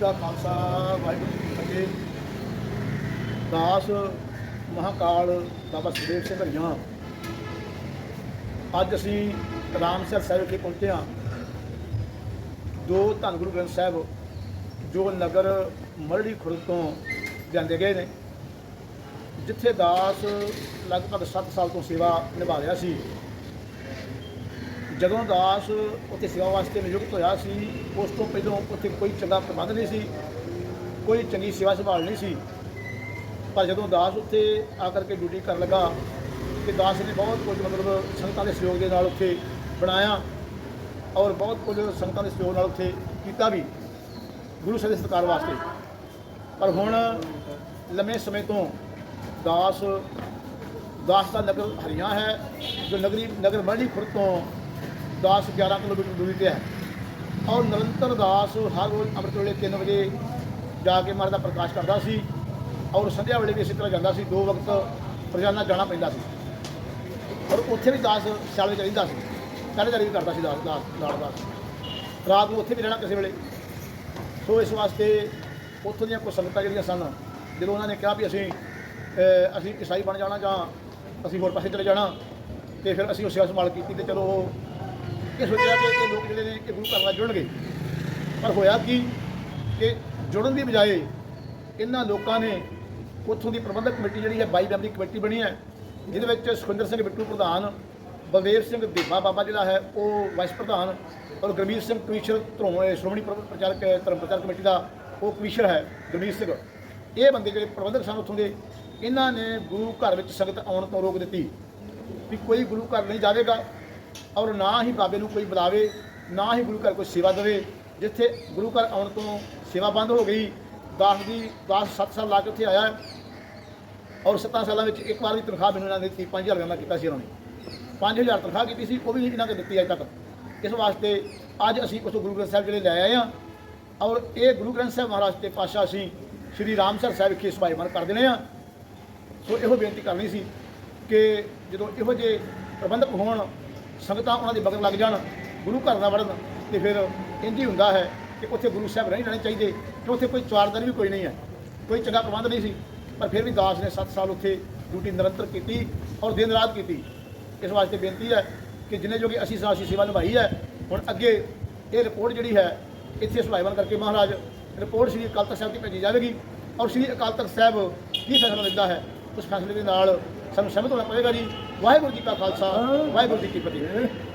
ਕਾ ਖਾਲਸਾ, ਵਾਹਿਗੁਰੂ ਜੀ ਕੀ ਫਤਿਹ। ਦਾਸ ਮਹਾਕਾਲ ਬਾਬਾ ਸੁਦੇਵ ਸਿੰਘ ਹਰੀਆਂ। ਅੱਜ ਅਸੀਂ ਰਾਮਸਰ ਸਾਹਿਬ ਵਿਖੇ ਪਹੁੰਚੇ ਹਾਂ। ਦੋ ਧੰਨ ਗੁਰੂ ਗ੍ਰੰਥ ਸਾਹਿਬ, ਜੋ ਨਗਰ ਮਰੜੀ ਖੁਰਦ ਤੋਂ ਜਾਂਦੇ ਗਏ ਨੇ, ਜਿੱਥੇ ਦਾਸ ਲਗਭਗ 7 ਸਾਲ ਤੋਂ ਸੇਵਾ ਨਿਭਾ ਰਿਹਾ ਸੀ। ਜਦੋਂ ਦਾਸ ਉੱਥੇ ਸੇਵਾ ਵਾਸਤੇ ਨਿਯੁਕਤ ਹੋਇਆ ਸੀ, ਉਸ ਤੋਂ ਪਹਿਲਾਂ ਉੱਥੇ ਕੋਈ ਚੰਗਾ ਪ੍ਰਬੰਧ ਨਹੀਂ ਸੀ, ਕੋਈ ਚੰਗੀ ਸੇਵਾ ਸੰਭਾਲ ਨਹੀਂ ਸੀ। ਪਰ ਜਦੋਂ ਦਾਸ ਉੱਥੇ ਆ ਕਰਕੇ ਡਿਊਟੀ ਕਰਨ ਲੱਗਾ ਤੇ ਦਾਸ ਨੇ ਬਹੁਤ ਕੁਝ ਮਤਲਬ ਸੰਗਤਾਂ ਦੇ ਸਹਿਯੋਗ ਦੇ ਨਾਲ ਉੱਥੇ ਬਣਾਇਆ ਔਰ ਬਹੁਤ ਕੁਝ ਸੰਗਤਾਂ ਦੇ ਸਹਿਯੋਗ ਨਾਲ ਉੱਥੇ ਕੀਤਾ ਵੀ, ਗੁਰੂ ਸਾਹਿਬ ਦੇ ਸਤਿਕਾਰ ਵਾਸਤੇ। ਪਰ ਹੁਣ ਲੰਮੇ ਸਮੇਂ ਤੋਂ ਦਾਸ ਦਾਸ ਦਾ ਨਗਰ ਹਰੀਆਂ ਹੈ, ਜੋ ਨਗਰੀ, ਨਗਰ ਮਰੜੀ ਖੁਰਦ ਤੋਂ 10 11 ਕਿਲੋਮੀਟਰ ਦੂਰੀ ਤੇ ਹੈ। ਔਰ ਨਿਰੰਤਰ ਦਾਸ ਹਰ ਰੋਜ਼ ਅੰਮ੍ਰਿਤ ਵੇਲੇ 3 ਵਜੇ ਜਾ ਕੇ ਮਹਾਰਾਜ ਦਾ ਪ੍ਰਕਾਸ਼ ਕਰਦਾ ਸੀ ਔਰ ਸੰਧਿਆ ਵੇਲੇ ਵੀ ਇਸੇ ਤਰ੍ਹਾਂ ਜਾਂਦਾ ਸੀ, ਦੋ ਵਕਤ ਰੋਜ਼ਾਨਾ ਜਾਣਾ ਪੈਂਦਾ ਸੀ। ਔਰ ਉੱਥੇ ਵੀ ਦਾਸ ਸਿਆਲ ਵਿੱਚ ਰਹਿੰਦਾ ਸੀ। ਪਹਿਰੇਦਾਰੀ ਵੀ ਕਰਦਾ ਸੀ ਦਾਸ ਦਾਸ, ਨਾਲ ਦਾਸ। ਰਾਤ ਨੂੰ ਉੱਥੇ ਵੀ ਰਹਿਣਾ ਕਿਸੇ ਵੇਲੇ। ਸੋ ਇਸ ਵਾਸਤੇ ਉੱਥੋਂ ਦੀਆਂ ਕੁਝ ਸੰਗਤਾਂ ਜਿਹੜੀਆਂ ਸਨ, ਜਦੋਂ ਉਹਨਾਂ ਨੇ ਕਿਹਾ ਵੀ ਅਸੀਂ ਅਸੀਂ ਈਸਾਈ ਬਣ ਜਾਣਾ ਜਾਂ ਅਸੀਂ ਹੋਰ ਪਾਸੇ ਚਲੇ ਜਾਣਾ, ਤੇ ਫਿਰ ਅਸੀਂ ਉਹ ਸੇਵਾ ਸੰਭਾਲ ਕੀਤੀ ਤੇ ਚਲੋ ਉਹ ਇਹ ਸੋਚਿਆ ਕਿ ਇਹ ਲੋਕ ਜਿਹੜੇ ਨੇ ਇਹ ਗੁਰੂ ਘਰ ਨਾਲ ਜੁੜਨਗੇ। ਪਰ ਹੋਇਆ ਕੀ ਕਿ ਜੁੜਨ ਦੀ ਬਜਾਏ ਇਹਨਾਂ ਲੋਕਾਂ ਨੇ ਉੱਥੋਂ ਦੀ ਪ੍ਰਬੰਧਕ ਕਮੇਟੀ ਜਿਹੜੀ ਹੈ, ਬਾਈ ਮੈਂਬਰੀ ਕਮੇਟੀ ਬਣੀ ਹੈ, ਜਿਹਦੇ ਵਿੱਚ ਸੁਖਿੰਦਰ ਸਿੰਘ ਬਿੱਟੂ ਪ੍ਰਧਾਨ, ਬਲਦੇਵ ਸਿੰਘ ਦੇਵਾ ਬਾਬਾ ਜਿਹੜਾ ਹੈ, ਉਹ ਵਾਈਸ ਪ੍ਰਧਾਨ ਔਰ ਗੁਰਮੀਤ ਸਿੰਘ ਕਮਿਸ਼ਨਰ ਧਰੋਂ ਸ਼੍ਰੋਮਣੀ ਪ੍ਰਬ- ਪ੍ਰਚਾਰਕ ਧਰਮ ਪ੍ਰਚਾਰ ਕਮੇਟੀ ਦਾ ਉਹ ਕਮਿਸ਼ਨਰ ਹੈ, ਗੁਰਮੀਤ ਸਿੰਘ। ਇਹ ਬੰਦੇ ਜਿਹੜੇ ਪ੍ਰਬੰਧਕ ਸਨ ਉੱਥੋਂ ਦੇ, ਇਹਨਾਂ ਨੇ ਗੁਰੂ ਘਰ ਵਿੱਚ ਸੰਗਤ ਆਉਣ ਤੋਂ ਰੋਕ ਦਿੱਤੀ ਵੀ ਕੋਈ ਗੁਰੂ ਘਰ ਨਹੀਂ ਜਾਵੇਗਾ। ਔਰ ਨਾ ਹੀ ਬਾਬੇ ਨੂੰ ਕੋਈ ਬੁਲਾਵੇ, ਨਾ ਹੀ ਗੁਰੂ ਘਰ ਕੋਈ ਸੇਵਾ ਦੇਵੇ। ਜਿੱਥੇ ਗੁਰੂ ਘਰ ਆਉਣ ਤੋਂ ਸੇਵਾ ਬੰਦ ਹੋ ਗਈ, ਦਾਸ ਦੀ ਦਾਸ 7 ਸਾਲ ਲਾ ਕੇ ਉੱਥੇ ਆਇਆ। ਔਰ 7 ਸਾਲਾਂ ਵਿੱਚ ਇੱਕ ਵਾਰ ਵੀ ਤਨਖਾਹ ਮੈਨੂੰ ਇਹਨਾਂ ਨੇ ਦਿੱਤੀ 5000 ਰੁਪਏ ਕੀਤਾ ਸੀ ਉਹਨਾਂ ਨੇ। 5000 ਤਨਖਾਹ ਕੀਤੀ ਸੀ, ਉਹ ਵੀ ਇਹਨਾਂ ਨੇ ਦਿੱਤੀ ਅਜੇ ਤੱਕ। ਇਸ ਵਾਸਤੇ ਅੱਜ ਅਸੀਂ ਉਸ ਗੁਰੂ ਗ੍ਰੰਥ ਸਾਹਿਬ ਜਿਹੜੇ ਲੈ ਆਏ ਹਾਂ। ਔਰ ਇਹ ਗੁਰੂ ਗ੍ਰੰਥ ਸਾਹਿਬ ਮਹਾਰਾਜ ਦੇ ਪਾਤਸ਼ਾਹ ਅਸੀਂ ਸ੍ਰੀ ਰਾਮਸਰ ਸਾਹਿਬ ਵਿਖੇ ਸਭਾਈਮਾਨ ਕਰ ਦੇਣੇ ਆ ਸੋ ਇਹੋ ਬੇਨਤੀ ਕਰਨੀ ਸੀ ਕਿ ਜਦੋਂ ਇਹੋ ਜਿਹੇ ਪ੍ਰਬੰਧਕ ਹੋਣ ਸੰਗਤਾਂ ਉਹਨਾਂ ਦੇ ਬਗਲ ਲੱਗ ਜਾਣ, ਗੁਰੂ ਘਰ ਨਾ ਵੜਨ, ਤੇ ਫਿਰ ਇੰਝ ਹੀ ਹੁੰਦਾ ਹੈ ਕਿ ਉੱਥੇ ਗੁਰੂ ਸਾਹਿਬ ਨਹੀਂ ਰਹਿਣੇ ਚਾਹੀਦੇ ਕਿ ਉੱਥੇ ਕੋਈ ਚਾਰਦਾਰੀ ਵੀ ਕੋਈ ਨਹੀਂ ਹੈ, ਕੋਈ ਚੰਗਾ ਪ੍ਰਬੰਧ ਨਹੀਂ ਸੀ, ਪਰ ਫਿਰ ਵੀ ਦਾਸ ਨੇ 7 ਸਾਲ ਉੱਥੇ ਡਿਊਟੀ ਨਿਰੰਤਰ ਕੀਤੀ ਔਰ ਦਿਨ ਰਾਤ ਕੀਤੀ। ਇਸ ਵਾਸਤੇ ਬੇਨਤੀ ਹੈ ਕਿ ਜਿੰਨੇ ਜੋਗੇ ਅਸੀਂ ਸਾਸੀ ਸੇਵਾ ਨਿਭਾਈ ਹੈ, ਹੁਣ ਅੱਗੇ ਇਹ ਰਿਪੋਰਟ ਜਿਹੜੀ ਹੈ, ਇੱਥੇ ਸੁਭਾਈਵਾਨ ਕਰਕੇ ਮਹਾਰਾਜ ਰਿਪੋਰਟ ਸ੍ਰੀ ਅਕਾਲ ਤਖਤ ਸਾਹਿਬ ਦੀ ਭੇਜੀ ਜਾਵੇਗੀ ਔਰ ਸ੍ਰੀ ਅਕਾਲ ਤਖਤ ਸਾਹਿਬ ਕੀ ਫੈਸਲਾ ਲੈਂਦਾ ਹੈ, ਉਸ ਫੈਸਲੇ ਦੇ ਨਾਲ ਸਾਨੂੰ ਸਹਿਮਤ ਹੋਣਾ ਪਵੇਗਾ ਜੀ। ਵਾਹਿਗੁਰੂ ਜੀ ਕਾ ਖਾਲਸਾ ਵਾਹਿਗੁਰੂ ਜੀ ਕੀ ਫਤਿਹ।